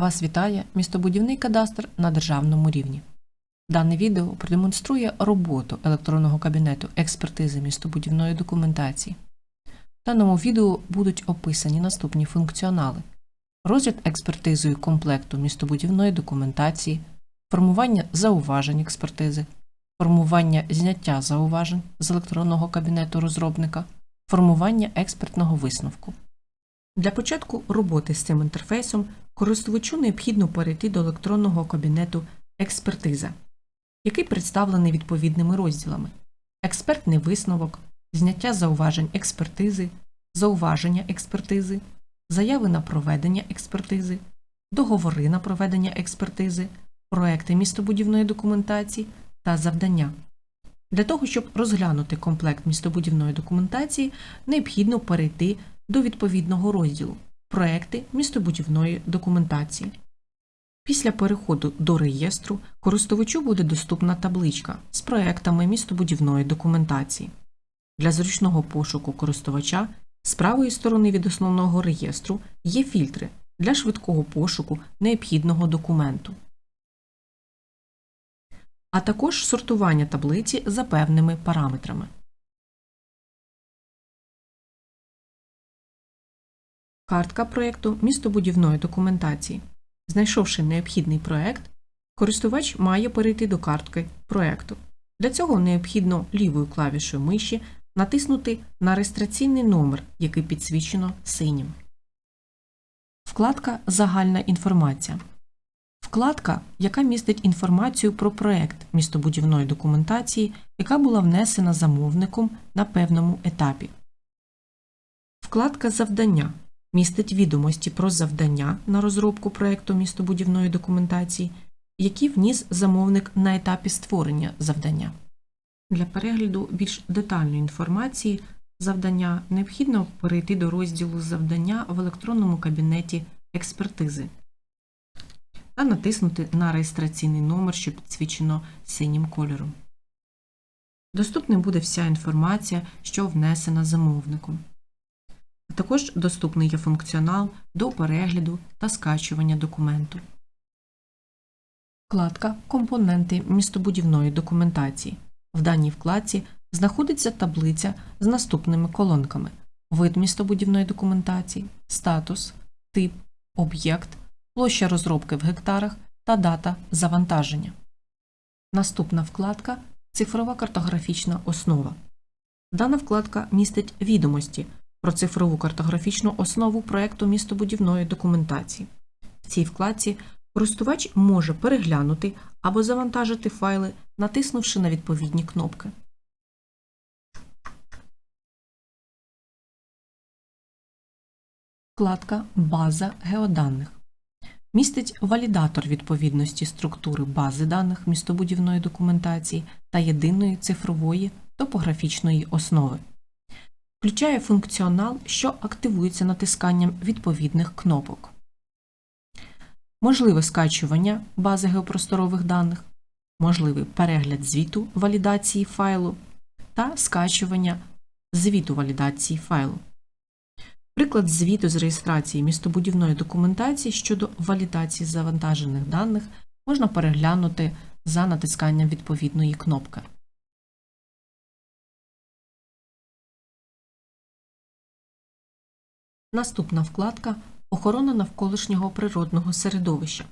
Вас вітає містобудівний кадастр на державному рівні. Дане відео продемонструє роботу електронного кабінету експертизи містобудівної документації. В даному відео будуть описані наступні функціонали: розгляд експертизою комплекту містобудівної документації, формування зауважень експертизи, формування зняття зауважень з електронного кабінету розробника, формування експертного висновку. Для початку роботи з цим інтерфейсом користувачу необхідно перейти до електронного кабінету Експертиза, який представлений відповідними розділами: експертний висновок, зняття зауважень експертизи, зауваження експертизи, заяви на проведення експертизи, договори на проведення експертизи, проекти містобудівної документації та завдання. Для того, щоб розглянути комплект містобудівної документації, необхідно перейти до відповідного розділу Проекти містобудівної документації. Після переходу до реєстру користувачу буде доступна табличка з проектами містобудівної документації. Для зручного пошуку користувача з правої сторони від основного реєстру є фільтри для швидкого пошуку необхідного документу, а також сортування таблиці за певними параметрами. Картка проєкту містобудівної документації. Знайшовши необхідний проєкт, користувач має перейти до картки проєкту. Для цього необхідно лівою клавішою миші натиснути на реєстраційний номер, який підсвічено синім. Вкладка Загальна інформація. Вкладка, яка містить інформацію про проєкт містобудівної документації, яка була внесена замовником на певному етапі. Вкладка Завдання містить відомості про завдання на розробку проєкту містобудівної документації, які вніс замовник на етапі створення завдання. Для перегляду більш детальної інформації завдання необхідно перейти до розділу завдання в електронному кабінеті експертизи та натиснути на реєстраційний номер, що підсвічено синім кольором. Доступним буде вся інформація, що внесена замовником. Також доступний є функціонал до перегляду та скачування документу. Вкладка Компоненти містобудівної документації. В даній вкладці знаходиться таблиця з наступними колонками: вид містобудівної документації, статус, тип, об'єкт, площа розробки в гектарах та дата завантаження. Наступна вкладка Цифрова картографічна основа. Дана вкладка містить відомості про цифрову картографічну основу проекту містобудівної документації. В цій вкладці користувач може переглянути або завантажити файли, натиснувши на відповідні кнопки. Вкладка База геоданих містить валідатор відповідності структури бази даних містобудівної документації та єдиної цифрової топографічної основи. Включає функціонал, що активується натисканням відповідних кнопок. Можливе скачування бази геопросторових даних, можливий перегляд звіту валідації файлу та скачування звіту валідації файлу. Приклад звіту з реєстрації містобудівної документації щодо валідації завантажених даних можна переглянути за натисканням відповідної кнопки. Наступна вкладка Охорона навколишнього природного середовища.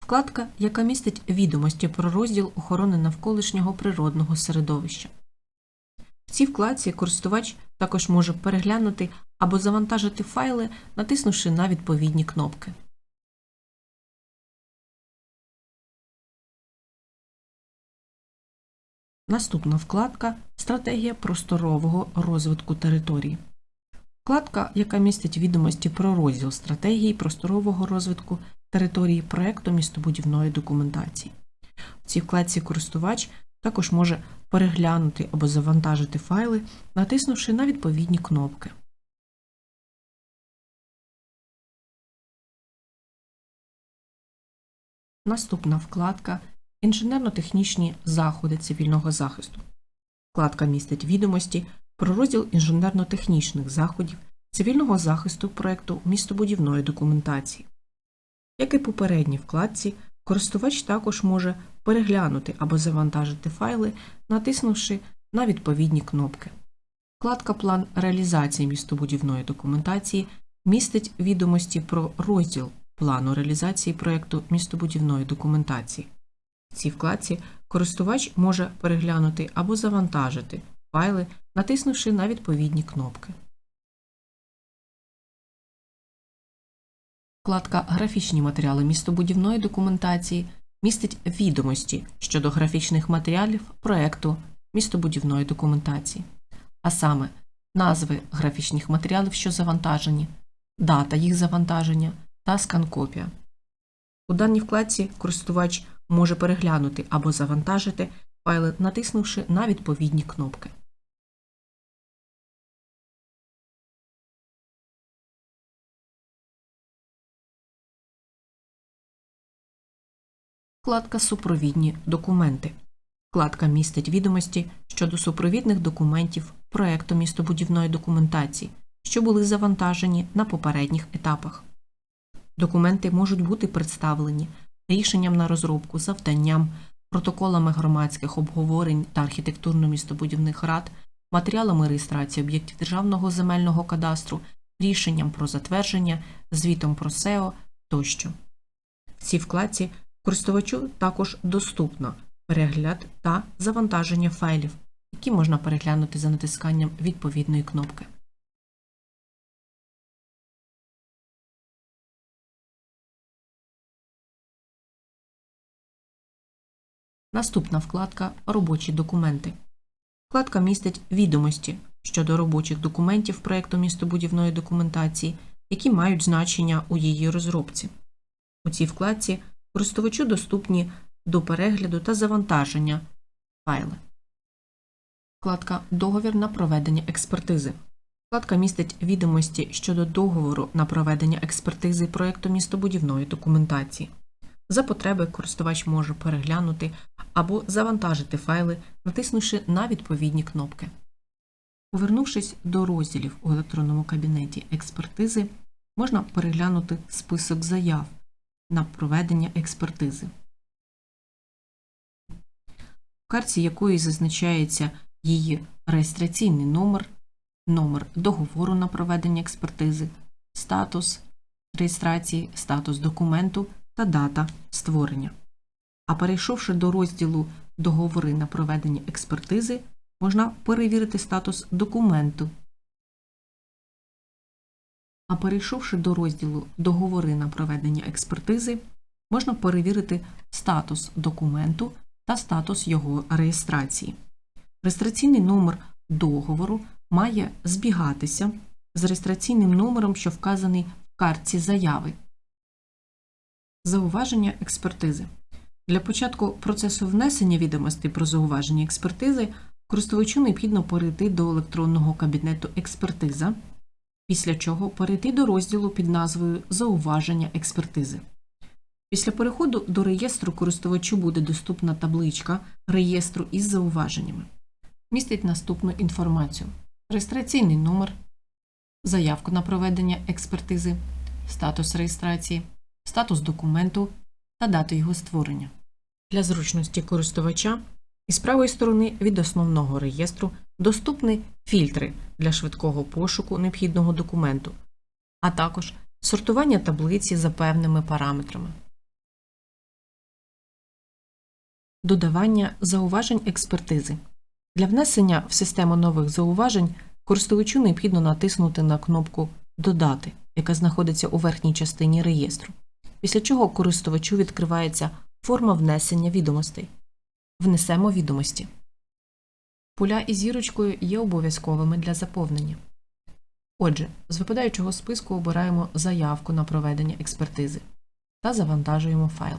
Вкладка, яка містить відомості про розділ охорони навколишнього природного середовища. В цій вкладці користувач також може переглянути або завантажити файли, натиснувши на відповідні кнопки. Наступна вкладка Стратегія просторового розвитку території. Вкладка, яка містить відомості про розділ стратегії просторового розвитку території проекту містобудівної документації. В цій вкладці користувач також може переглянути або завантажити файли, натиснувши на відповідні кнопки. Наступна вкладка Інженерно-технічні заходи цивільного захисту. Вкладка містить відомості про розділ інженерно-технічних заходів цивільного захисту проекту містобудівної документації. Як і попередній вкладці, користувач також може переглянути або завантажити файли, натиснувши на відповідні кнопки. Вкладка План реалізації містобудівної документації містить відомості про розділ плану реалізації проєкту містобудівної документації. В цій вкладці користувач може переглянути або завантажити файли, натиснувши на відповідні кнопки. Вкладка Графічні матеріали містобудівної документації містить відомості щодо графічних матеріалів проекту містобудівної документації, а саме назви графічних матеріалів, що завантажені, дата їх завантаження та скан-копія. У даній вкладці користувач може переглянути або завантажити файли, натиснувши на відповідні кнопки. Вкладка Супровідні документи. Вкладка містить відомості щодо супровідних документів проекту містобудівної документації, що були завантажені на попередніх етапах. Документи можуть бути представлені рішенням на розробку, завданням, протоколами громадських обговорень та архітектурно-містобудівних рад, матеріалами реєстрації об'єктів державного земельного кадастру, рішенням про затвердження, звітом про СЕО тощо. В цій вкладці користувачу також доступно перегляд та завантаження файлів, які можна переглянути за натисканням відповідної кнопки. Наступна вкладка Робочі документи. Вкладка містить відомості щодо робочих документів проєкту містобудівної документації, які мають значення у її розробці. У цій вкладці користувачу доступні до перегляду та завантаження файли. Вкладка Договір на проведення експертизи. Вкладка містить відомості щодо договору на проведення експертизи проєкту містобудівної документації. За потреби користувач може переглянути або завантажити файли, натиснувши на відповідні кнопки. Повернувшись до розділів у електронному кабінеті експертизи, можна переглянути список заяв на проведення експертизи, в карті якої зазначається її реєстраційний номер, номер договору на проведення експертизи, статус реєстрації, статус документу та дата створення. А перейшовши до розділу Договори на проведення експертизи, можна перевірити статус документу. А перейшовши до розділу Договори на проведення експертизи, можна перевірити статус документу та статус його реєстрації. Реєстраційний номер договору має збігатися з реєстраційним номером, що вказаний в картці заяви. Зауваження експертизи. Для початку процесу внесення відомостей про зауваження експертизи користувачу необхідно перейти до електронного кабінету експертиза, після чого перейти до розділу під назвою Зауваження експертизи. Після переходу до реєстру користувачу буде доступна табличка реєстру із зауваженнями. Містить наступну інформацію: реєстраційний номер, заявку на проведення експертизи, статус реєстрації, статус документу та дату його створення. Для зручності користувача із правої сторони від основного реєстру доступні фільтри для швидкого пошуку необхідного документу, а також сортування таблиці за певними параметрами. Додавання зауважень експертизи. Для внесення в систему нових зауважень користувачу необхідно натиснути на кнопку Додати, яка знаходиться у верхній частині реєстру, після чого користувачу відкривається форма внесення відомостей. Внесемо відомості. Поля із зірочкою є обов'язковими для заповнення. Отже, з випадаючого списку обираємо заявку на проведення експертизи та завантажуємо файл.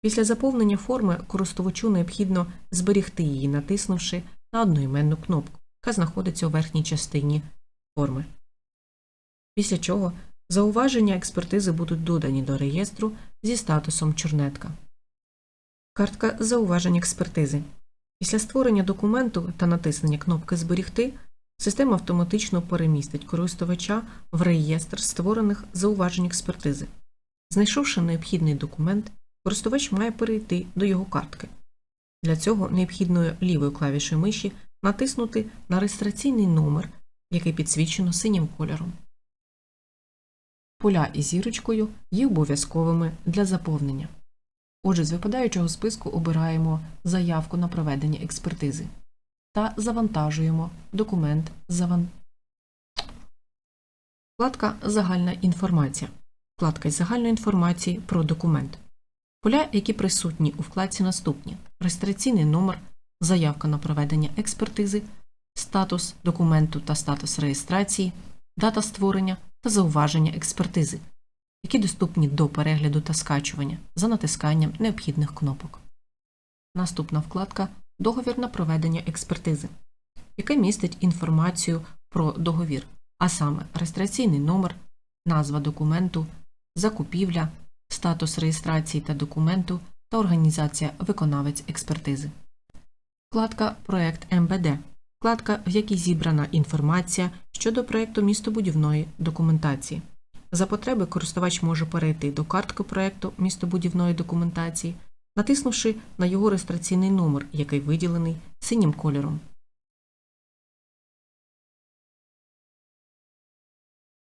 Після заповнення форми користувачу необхідно зберігти її, натиснувши на одноіменну кнопку, яка знаходиться у верхній частині форми. Після чого зауваження експертизи будуть додані до реєстру зі статусом Чорнетка. Картка зауважень експертизи. Після створення документу та натиснення кнопки Зберігти Система автоматично перемістить користувача в реєстр створених зауважень експертизи. Знайшовши необхідний документ, користувач має перейти до його картки. Для цього необхідною лівою клавішою миші натиснути на реєстраційний номер, який підсвічено синім кольором. Поля із зірочкою є обов'язковими для заповнення. Отже, з випадаючого списку обираємо заявку на проведення експертизи та завантажуємо документ заван... Вкладка Загальна інформація. Вкладка із загальної інформації про документ. Поля, які присутні у вкладці наступні: реєстраційний номер, заявка на проведення експертизи, статус документу та статус реєстрації, дата створення та зауваження експертизи, які доступні до перегляду та скачування за натисканням необхідних кнопок. Наступна вкладка Договір на проведення експертизи, яка містить інформацію про договір, а саме реєстраційний номер, назва документу, закупівля, статус реєстрації та документу та організація виконавець експертизи. Вкладка Проект МБД вкладка, в якій зібрана інформація щодо проєкту містобудівної документації. За потреби користувач може перейти до картки проєкту містобудівної документації, натиснувши на його реєстраційний номер, який виділений синім кольором.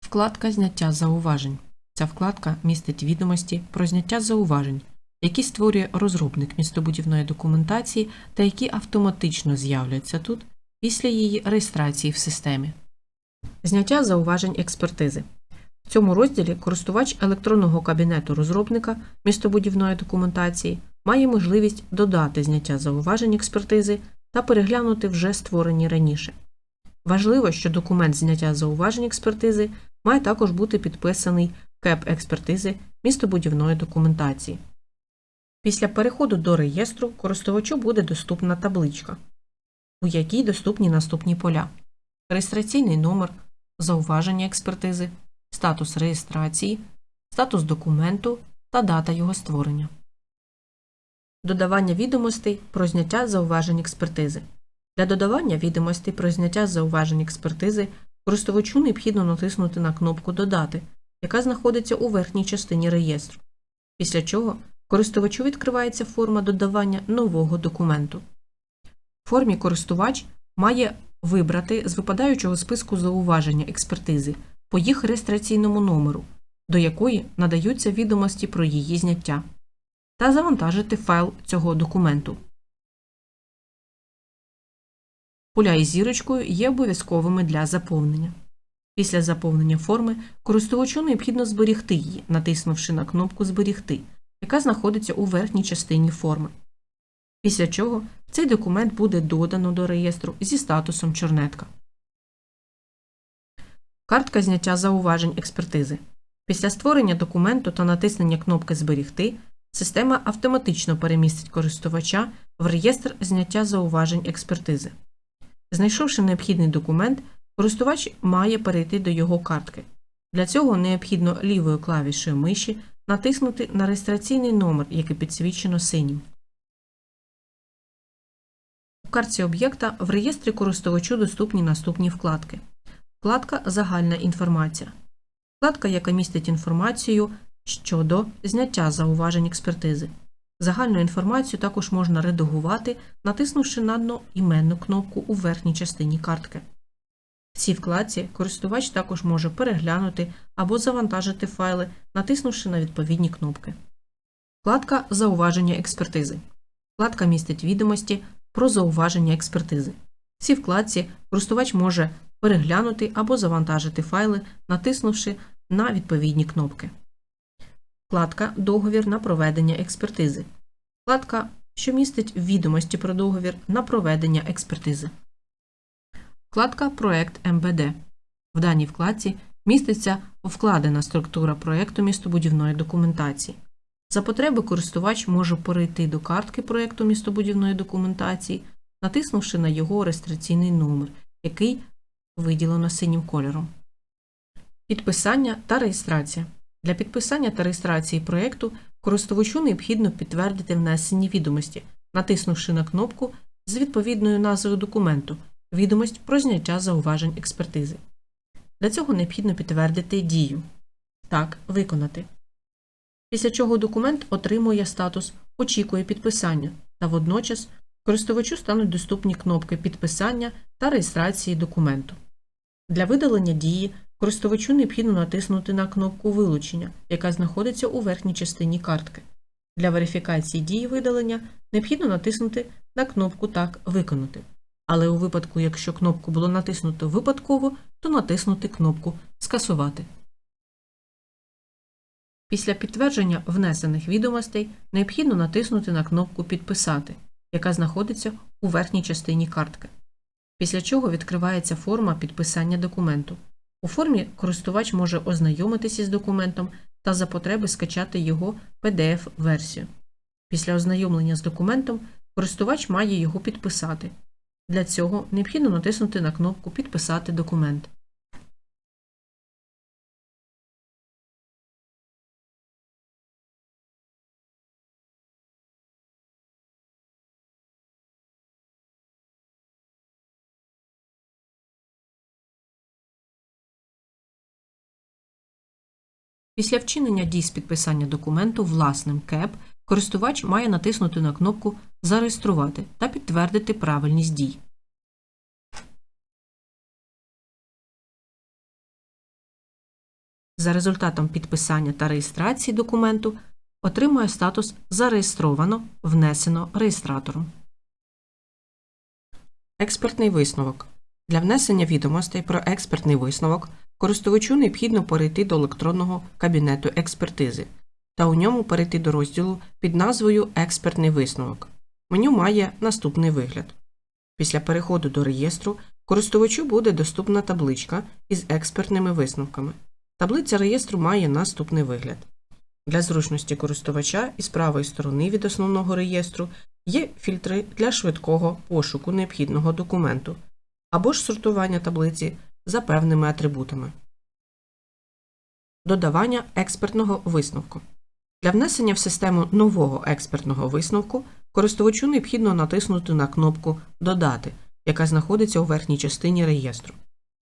Вкладка Зняття зауважень. Ця вкладка містить відомості про зняття зауважень, які створює розробник містобудівної документації та які автоматично з'являться тут після її реєстрації в системі. Зняття зауважень експертизи. В цьому розділі користувач електронного кабінету розробника містобудівної документації має можливість додати зняття зауважень експертизи та переглянути вже створені раніше. Важливо, що документ зняття зауважень експертизи має також бути підписаний КЕП експертизи містобудівної документації. Після переходу до реєстру користувачу буде доступна табличка, у якій доступні наступні поля: реєстраційний номер, зауваження експертизи, статус реєстрації, статус документу та дата його створення. Додавання відомостей про зняття зауважень експертизи. Для додавання відомостей про зняття зауважень експертизи користувачу необхідно натиснути на кнопку Додати, яка знаходиться у верхній частині реєстру, після чого користувачу відкривається форма додавання нового документу. В формі користувач має вибрати з випадаючого списку зауваження експертизи по їх реєстраційному номеру, до якої надаються відомості про її зняття, та завантажити файл цього документу. Поля із зірочкою є обов'язковими для заповнення. Після заповнення форми користувачу необхідно зберігти її, натиснувши на кнопку Зберігти, яка знаходиться у верхній частині форми. Після чого цей документ буде додано до реєстру зі статусом Чорнетка. Картка зняття зауважень експертизи. Після створення документу та натиснення кнопки Зберігти система автоматично перемістить користувача в реєстр зняття зауважень експертизи. Знайшовши необхідний документ, користувач має перейти до його картки. Для цього необхідно лівою клавішею миші натиснути на реєстраційний номер, який підсвічено синім. У картці об'єкта в реєстрі користувачу доступні наступні вкладки. Вкладка Загальна інформація. Вкладка, яка містить інформацію щодо зняття зауважень експертизи. Загальну інформацію також можна редагувати, натиснувши на одноіменну кнопку у верхній частині картки. В цій вкладці користувач також може переглянути або завантажити файли, натиснувши на відповідні кнопки. Вкладка Зауваження експертизи. Вкладка містить відомості про зауваження експертизи. В цій вкладці користувач може переглянути або завантажити файли, натиснувши на відповідні кнопки. Вкладка Договір на проведення експертизи. Вкладка, що містить відомості про договір на проведення експертизи. Вкладка Проект МБД. В даній вкладці міститься вкладена структура проєкту містобудівної документації. За потреби користувач може перейти до картки проєкту містобудівної документації, натиснувши на його реєстраційний номер, який виділено синім кольором. Підписання та реєстрація. Для підписання та реєстрації проєкту користувачу необхідно підтвердити внесені відомості, натиснувши на кнопку з відповідною назвою документу, відомость про зняття зауважень експертизи. Для цього необхідно підтвердити дію. Так, виконати. Після чого документ отримує статус Очікує підписання та водночас користувачу стануть доступні кнопки підписання та реєстрації документу. Для видалення дії користувачу необхідно натиснути на кнопку Вилучення, яка знаходиться у верхній частині картки. Для верифікації дії видалення необхідно натиснути на кнопку Так виконати. Але у випадку, якщо кнопку було натиснуто випадково, то натиснути кнопку Скасувати. Після підтвердження внесених відомостей необхідно натиснути на кнопку Підписати, яка знаходиться у верхній частині картки. Після чого відкривається форма підписання документу. У формі користувач може ознайомитися з документом та за потреби скачати його PDF-версію. Після ознайомлення з документом користувач має його підписати. Для цього необхідно натиснути на кнопку Підписати документ. Після вчинення дій з підписання документу власним КЕП користувач має натиснути на кнопку Зареєструвати та підтвердити правильність дій. За результатом підписання та реєстрації документу отримує статус Зареєстровано, внесено реєстратором. Експертний висновок. Для внесення відомостей про експертний висновок користувачу необхідно перейти до електронного кабінету експертизи та у ньому перейти до розділу під назвою Експертний висновок. Меню має наступний вигляд. Після переходу до реєстру користувачу буде доступна табличка із експертними висновками. Таблиця реєстру має наступний вигляд. Для зручності користувача із правої сторони від основного реєстру є фільтри для швидкого пошуку необхідного документу або ж сортування таблиці за певними атрибутами. Додавання експертного висновку. Для внесення в систему нового експертного висновку користувачу необхідно натиснути на кнопку Додати, яка знаходиться у верхній частині реєстру.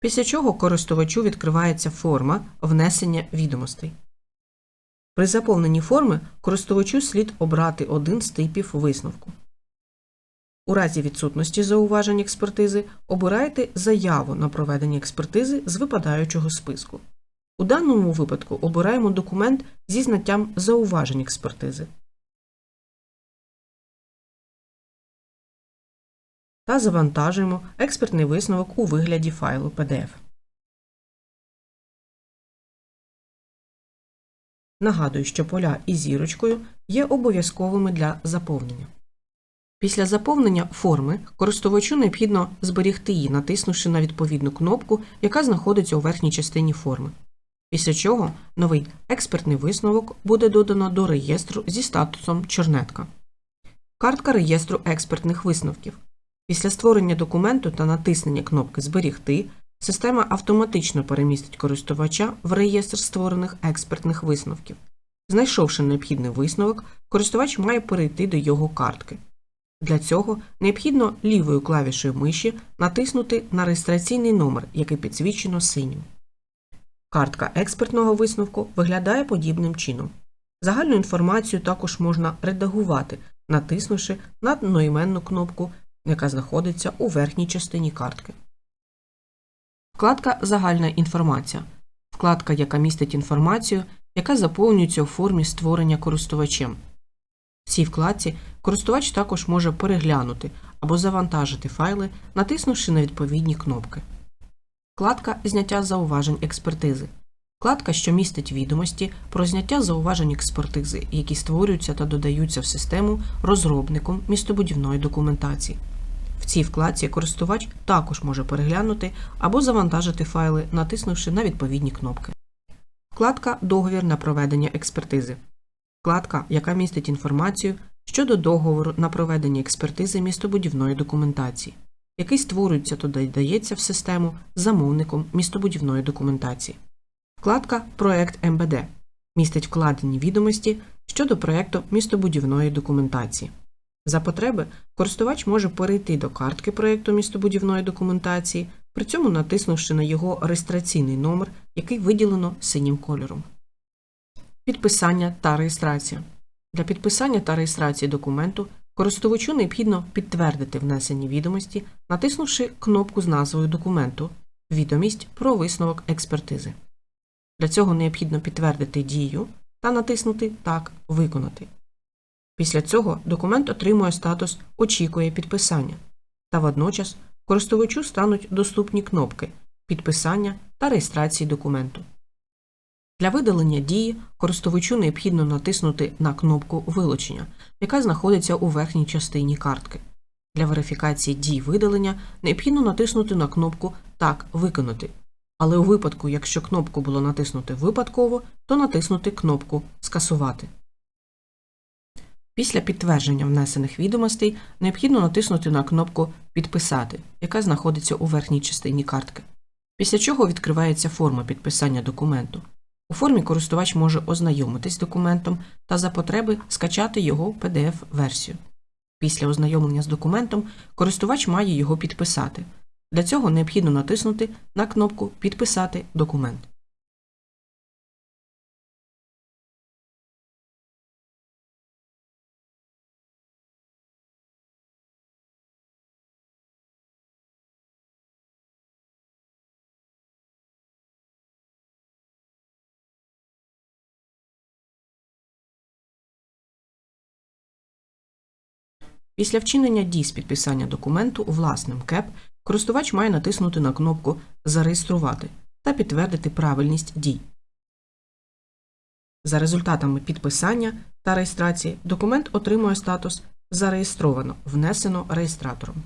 Після чого користувачу відкривається форма внесення відомостей. При заповненні форми користувачу слід обрати один з типів висновку. У разі відсутності зауважень експертизи обирайте заяву на проведення експертизи з випадаючого списку. У даному випадку обираємо документ зі знаттям зауважень експертизи та завантажуємо експертний висновок у вигляді файлу PDF. Нагадую, що поля із зірочкою є обов'язковими для заповнення. Після заповнення форми користувачу необхідно зберігти її, натиснувши на відповідну кнопку, яка знаходиться у верхній частині форми. Після чого новий експертний висновок буде додано до реєстру зі статусом Чорнетка. Картка реєстру експертних висновків. Після створення документу та натиснення кнопки Зберігти система автоматично перемістить користувача в реєстр створених експертних висновків. Знайшовши необхідний висновок, користувач має перейти до його картки. Для цього необхідно лівою клавішою миші натиснути на реєстраційний номер, який підсвічено синім. Картка експертного висновку виглядає подібним чином. Загальну інформацію також можна редагувати, натиснувши на одноіменну кнопку, яка знаходиться у верхній частині картки. Вкладка Загальна інформація. Вкладка, яка містить інформацію, яка заповнюється у формі створення користувачем. В цій вкладці користувач також може переглянути або завантажити файли, натиснувши на відповідні кнопки. Вкладка Зняття зауважень експертизи. Вкладка, що містить відомості про зняття зауважень експертизи, які створюються та додаються в систему розробником містобудівної документації. В цій вкладці користувач також може переглянути або завантажити файли, натиснувши на відповідні кнопки. Вкладка Договір на проведення експертизи. Вкладка, яка містить інформацію щодо договору на проведення експертизи містобудівної документації, який створюється та додається в систему замовником містобудівної документації. Вкладка Проект МБД містить вкладені відомості щодо проекту містобудівної документації. За потреби користувач може перейти до картки проєкту містобудівної документації, при цьому натиснувши на його реєстраційний номер, який виділено синім кольором. Підписання та реєстрація. Для підписання та реєстрації документу користувачу необхідно підтвердити внесені відомості, натиснувши кнопку з назвою документу Відомість про висновок експертизи. Для цього необхідно підтвердити дію та натиснути Так Виконати. Після цього документ отримує статус Очікує підписання та водночас користувачу стануть доступні кнопки Підписання та реєстрації документу. Для видалення дії користувачу необхідно натиснути на кнопку Вилучення, яка знаходиться у верхній частині картки. Для верифікації дій видалення необхідно натиснути на кнопку Так виконати. Але у випадку, якщо кнопку було натиснути випадково, то натиснути кнопку Скасувати. Після підтвердження внесених відомостей необхідно натиснути на кнопку Підписати, яка знаходиться у верхній частині картки. Після чого відкривається форма підписання документу. У формі користувач може ознайомитись з документом та за потреби скачати його PDF-версію. Після ознайомлення з документом користувач має його підписати. Для цього необхідно натиснути на кнопку Підписати документ. Після вчинення дій з підписання документу власним КЕП користувач має натиснути на кнопку Зареєструвати та підтвердити правильність дій. За результатами підписання та реєстрації документ отримує статус Зареєстровано, внесено реєстратором.